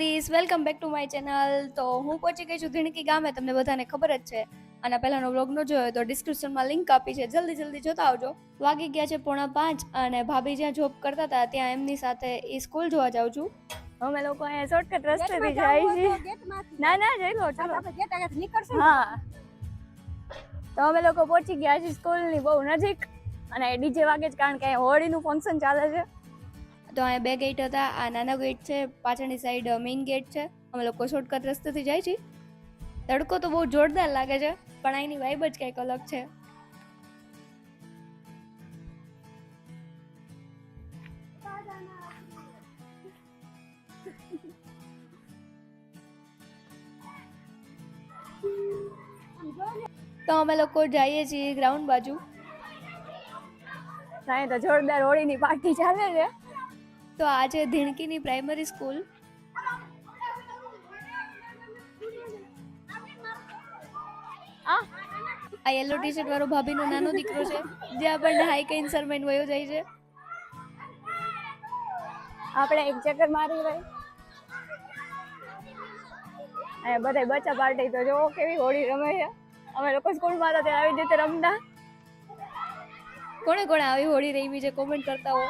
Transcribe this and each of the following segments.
Welcome back to my channel તો હું પહોંચી ગઈ છું ધીણકી ગામે તમને બધાને ખબર જ છે. અને પહેલાનો વ્લોગ ન જોયો તો ડિસ્ક્રિપ્શનમાં લિંક આપી છે. જલ્દી જલ્દી જોતા આવજો. વાગી ગયા છે પોણા પાંચ અને ભાભી જ્યાં જોબ કરતા હતા ત્યાં એમની સાથે એ સ્કૂલ જોવા જાઉં છું. અમે લોકો અહીંયા શોર્ટકટ રસ્તેથી જાય છે ના ના જઈ લો ચલો. હા. તો અમે લોકો પહોંચી ગયા છીએ સ્કૂલની બહુ નજીક. અને ડીજે વાગે જ કારણ કે હોળીનું ફંક્શન ચાલે છે. તો અહીંયા બે ગેટ હતા. આ નાનો ગેટ છે, પાછળની સાઈડ મેઇન ગેટ છે. અમે લોકો શોર્ટકટ રસ્તેથી જાય છીએ. તડકો તો બહુ જોરદાર લાગે છે, પણ અહીંની વાઇબ જ કંઈક અલગ છે. તો અમે લોકો જઈએ છીએ ગ્રાઉન્ડ બાજુ. અહીં તો જોરદાર હોળીની પાર્ટી ચાલે છે. તો આજે ધીણકીની પ્રાઇમરી સ્કૂલ આ? યલો ટી શર્ટ વાળો ભાભીનો નાનો દીકરો છે જે આપણને હાઈ કઈ સરમેન વયો જાય છે. આપણે એક ચક્કર મારી ભાઈ અને બધા બચ્ચા પાર્ટી તો જો કેવી હોળી રમે છે. અમે લોકો સ્કૂલમાં હતા ત્યારે આવી રીતે રમતા. કોણે કોણે આવી હોળી રમી છે? કોમેન્ટ કરતા હો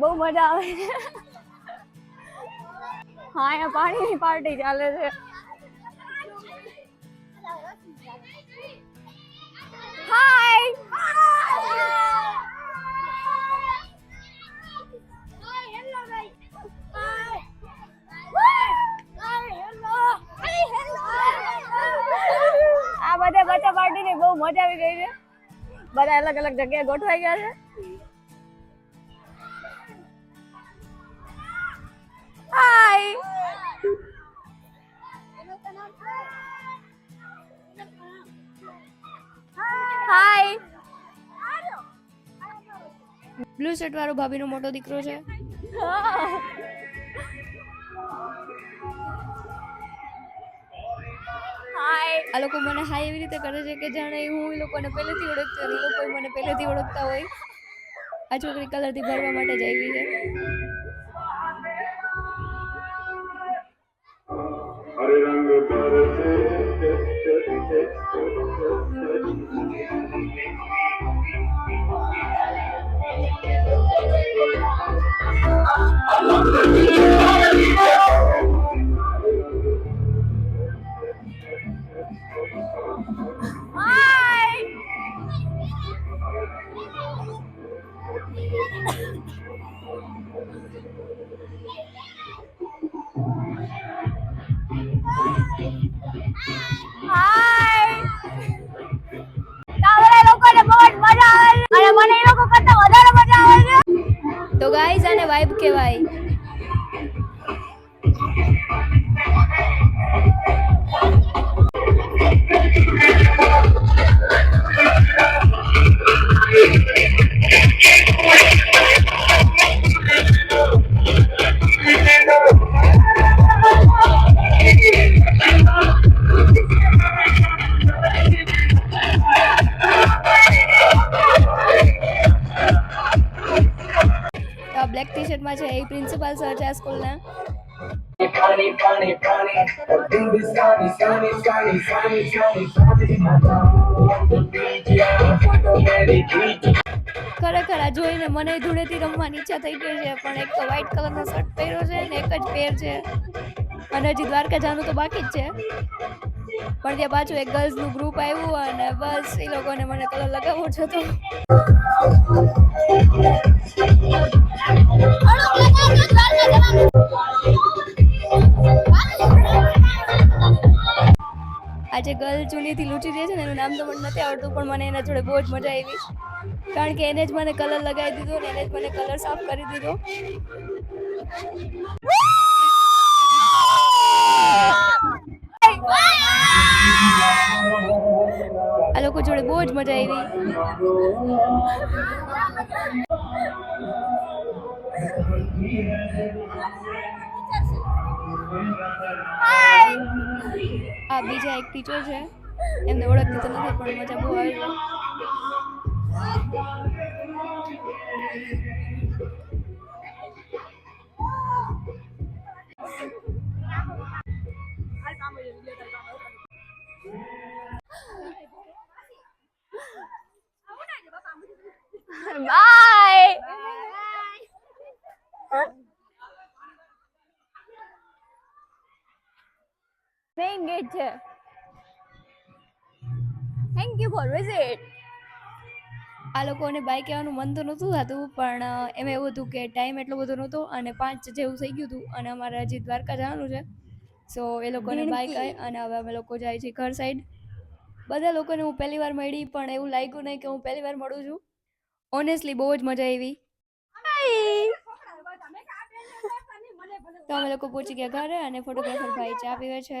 બહુ મજા આવે છે. હા, અહીંયા પાણીની પાર્ટી ચાલે છે. આ બધા બચ્ચા પાર્ટી ની બહુ મજા આવી ગઈ છે. બધા અલગ અલગ જગ્યાએ ગોઠવાઈ ગયા છે. બ્લુ શર્ટ વાળો ભાભીનો મોટો દીકરો છે હાય આ લોકો મને હાય એવી રીતે કરે છે કે જાણે હું એ લોકોને પહેલેથી ઓળખતી એ લોકો મને પહેલેથી ઓળખતા હોય આ છોકરી કલરથી ભરવા માટે જ આવી છે હરે રંગ તો ગાઈઝ આને વાઇબ કહેવાય. Very beach. ખરેખર આ જોઈને મને ધૂળેથી રમવાની ઈચ્છા થઈ ગઈ છે, પણ એક તો વ્હાઈટ કલરનો શર્ટ પહેર્યો છે ને એક જ પેર છે. અને હજી દ્વારકા જવાનું તો બાકી જ છે. પણ ત્યાં પાછું એક ગર્લ્સનું ગ્રુપ આવ્યું અને બસ એ લોકોને મને કલર લગાવવો છે તો ચૂનીથી લૂંટી દે છે ને એનું નામ તો મને નથી આવડતું, પણ મને એના જોડે બહુ જ મજા આવી. કારણ કે એને જ મને કલર લગાવી દીધો ને એને જ મને કલર સાફ કરી દીધો. આ લોકો જોડે બહુ જ મજા આવી. આ બીજા એક ટીચર છે. એમને ઓળખતી તો નથી પણ મજા બહુ આવે મેઇન ગેટ છે થેન્ક યુ ફોર વિઝિટ આ લોકોને બાઈક કહેવાનું મન તો નહોતું થતું પણ એમાં એવું હતું કે ટાઈમ એટલો બધો નહોતો અને પાંચ જેવું થઈ ગયું હતું અને અમારે હજી દ્વારકા જવાનું છે સો એ લોકોને બાઈક આવી અને હવે અમે લોકો જાય છે ઘર સાઈડ બધા લોકોને હું પહેલી વાર મળી પણ એવું લાગ્યું નહીં કે હું પહેલી વાર મળું છું. ઓનેસ્ટલી બહુ જ મજા આવી. તો અમે લોકો પહોંચી ગયા ઘરે અને ફોટોગ્રાફર ભાઈ ચા પીવે છે.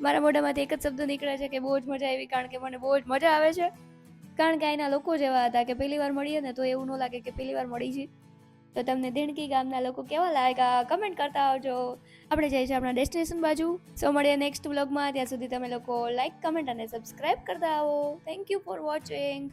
મારા મોઢામાંથી એક જ શબ્દ નીકળે છે કે બહુ જ મજા આવી, કારણ કે મને બહુ જ મજા આવે છે. કારણ કે અહીંના લોકો જેવા હતા કે પહેલી વાર મળીએ ને તો એવું ન લાગે કે પહેલી વાર મળી છે તો તમને દેણકી ગામના લોકો કેવા લાગ્યા કમેન્ટ કરતા આવજો. આપણે જઈએ છીએ આપણા ડેસ્ટિનેશન બાજુ. સો મળીએ નેક્સ્ટ વ્લોગમાં ત્યાં સુધી તમે લોકો લાઈક કમેન્ટ અને સબસ્ક્રાઇબ કરતા આવો. Thank you for watching